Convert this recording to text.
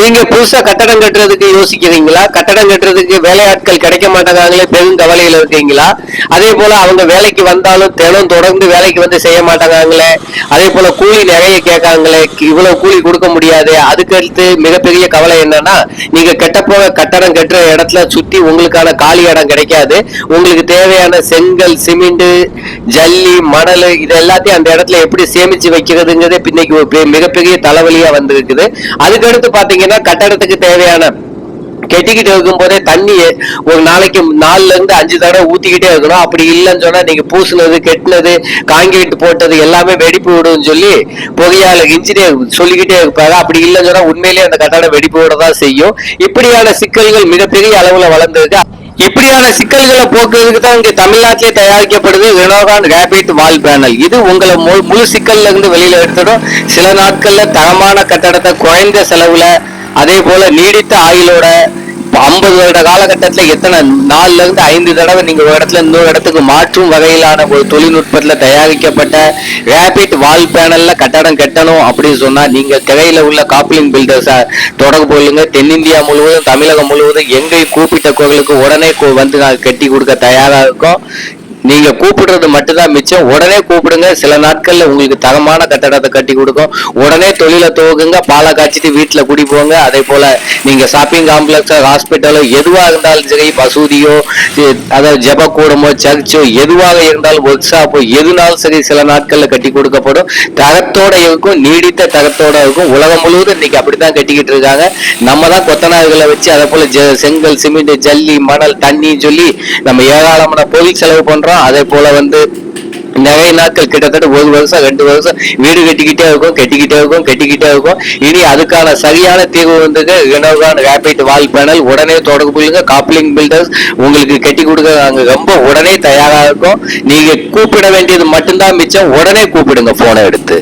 நீங்க புதுசா கட்டடம் கட்டுறதுக்கு யோசிக்கிறீங்களா? கட்டடம் கட்டுறதுக்கு வேலையாட்கள் கிடைக்க மாட்டேங்காங்களே பெரும் கவலையில இருக்கீங்களா? அதே போல அவங்க வேலைக்கு வந்தாலும் தினம் தொடர்ந்து வேலைக்கு வந்து செய்ய மாட்டேங்காங்களே அதே போல கூலி நிறைய கேட்காங்களே. இவ்வளவு கூலி கொடுக்க முடியாது. அதுக்கு அடுத்து மிகப்பெரிய கவலை என்னன்னா நீங்க கெட்டப்போக கட்டடம் கட்டுற இடத்துல சுத்தி உங்களுக்கான காலி இடம் கிடைக்காது. உங்களுக்கு தேவையான செங்கல் சிமெண்ட் ஜல்லி மணல் இது எல்லாத்தையும் அந்த இடத்துல எப்படி சேமிச்சு வைக்கிறதுங்கிறதே இன்னைக்கு மிகப்பெரிய தலைவலியா வந்திருக்குது. அதுக்கடுத்து பாத்தீங்கன்னா கட்டடத்துக்கு தேவையான கெட்டிக்கிட்டு இருக்கும் போதே தண்ணி ஒரு நாளைக்கு நாலுல இருந்து அஞ்சு தடவை ஊத்திக்கிட்டே இருக்கணும். அப்படி இல்லைன்னு சொன்னா நீங்க பூசுனது கெட்டினது காங்கிரீட் போட்டது எல்லாமே வெடிப்பு விடும்னு சொல்லி புகையால இன்ஜினியர் சொல்லிக்கிட்டே இருப்பாரு. அப்படி இல்லைன்னு சொன்னா உண்மையிலேயே அந்த கட்டடம் வெடிப்பு விட தான் செய்யும். இப்படியான சிக்கல்கள் மிகப்பெரிய அளவுல வளர்ந்துருக்கு. இப்படியான சிக்கல்களை போக்குறதுக்கு தான் இங்க தமிழ்நாட்டிலே தயாரிக்கப்படுது ரினோகான் ரேபிட் வால் பேனல். இது உங்களை முழு முழு சிக்கல்ல இருந்து வெளியில எடுத்துடும். சில நாட்கள்ல தரமான கட்டடத்தை குறைந்த செலவுல அதே போல நீடித்த ஆயுளோட ஐம்பது வருட காலகட்டத்தில் எத்தனை நாலுல இருந்து ஐந்து தடவை நீங்க ஒரு இடத்துல இன்னொரு இடத்துக்கு மாற்றும் வகையிலான ஒரு தொழில்நுட்பத்தில் தயாரிக்கப்பட்ட ரேபிட் வால் பேனல்ல கட்டடம் கட்டணும் அப்படின்னு சொன்னா நீங்க திரையில உள்ள காப்பிளிங் பில்டர்ஸை தொடர்பு கொள்ளுங்க. தென்னிந்தியா முழுவதும் தமிழகம் முழுவதும் எங்கே கூப்பிட்ட கோவிலுக்கு உடனே வந்து நாங்க கட்டி கொடுக்க தயாரா இருக்கோம். நீங்க கூப்பிடுறது மட்டும்தான் மிச்சம். உடனே கூப்பிடுங்க. சில நாட்கள்ல உங்களுக்கு தரமான கட்டடத்தை கட்டி கொடுக்கும். உடனே தொழிலை துவங்குங்க பாலை காய்ச்சிட்டு வீட்டுல குடி போங்க. அதே போல நீங்க ஷாப்பிங் காம்ப்ளெக்ஸோ ஹாஸ்பிட்டலோ எதுவாக இருந்தாலும் சரி மசூதியோ இ- அதாவது ஜெபக்கூடமோ சர்ச்சோ எதுவாக இருந்தாலும் ஒர்க் ஷாப்போ எதுனாலும் சரி சில நாட்கள்ல கட்டி கொடுக்கப்படும். தரத்தோட இருக்கும். நீடித்த தரத்தோட இருக்கும். உலகம் முழுவதும் இன்னைக்கு அப்படித்தான் கட்டிக்கிட்டு இருக்காங்க. நம்ம தான் கொத்தனார்களை வச்சு அதே போல செங்கல் சிமெண்ட் ஜல்லி மணல் தண்ணி சொல்லி நம்ம ஏராளமான பொருள் செலவு பண்றோம். அதே போல வந்து நிறைய நாட்கள் கிட்டத்தட்ட ஒரு வருஷம் ரெண்டு வருஷம் வீடு கட்டிக்கிட்டே இருக்கும் கட்டிக்கிட்டே இருக்கும் கட்டிக்கிட்டே இருக்கும். இனி அதுக்கான சரியான தீர்வு வந்து ரெனோகான் ரேபிட் வால் பேனல் உடனே தொடர்பு கொள்ளுங்க. காப்ளிங் பில்டர்ஸ் உங்களுக்கு கட்டி கொடுக்க நாங்க ரொம்ப உடனே தயாராக இருக்கும். நீங்கள் கூப்பிட வேண்டியது மட்டும்தான் மிச்சம். உடனே கூப்பிடுங்க ஃபோனை எடுத்து.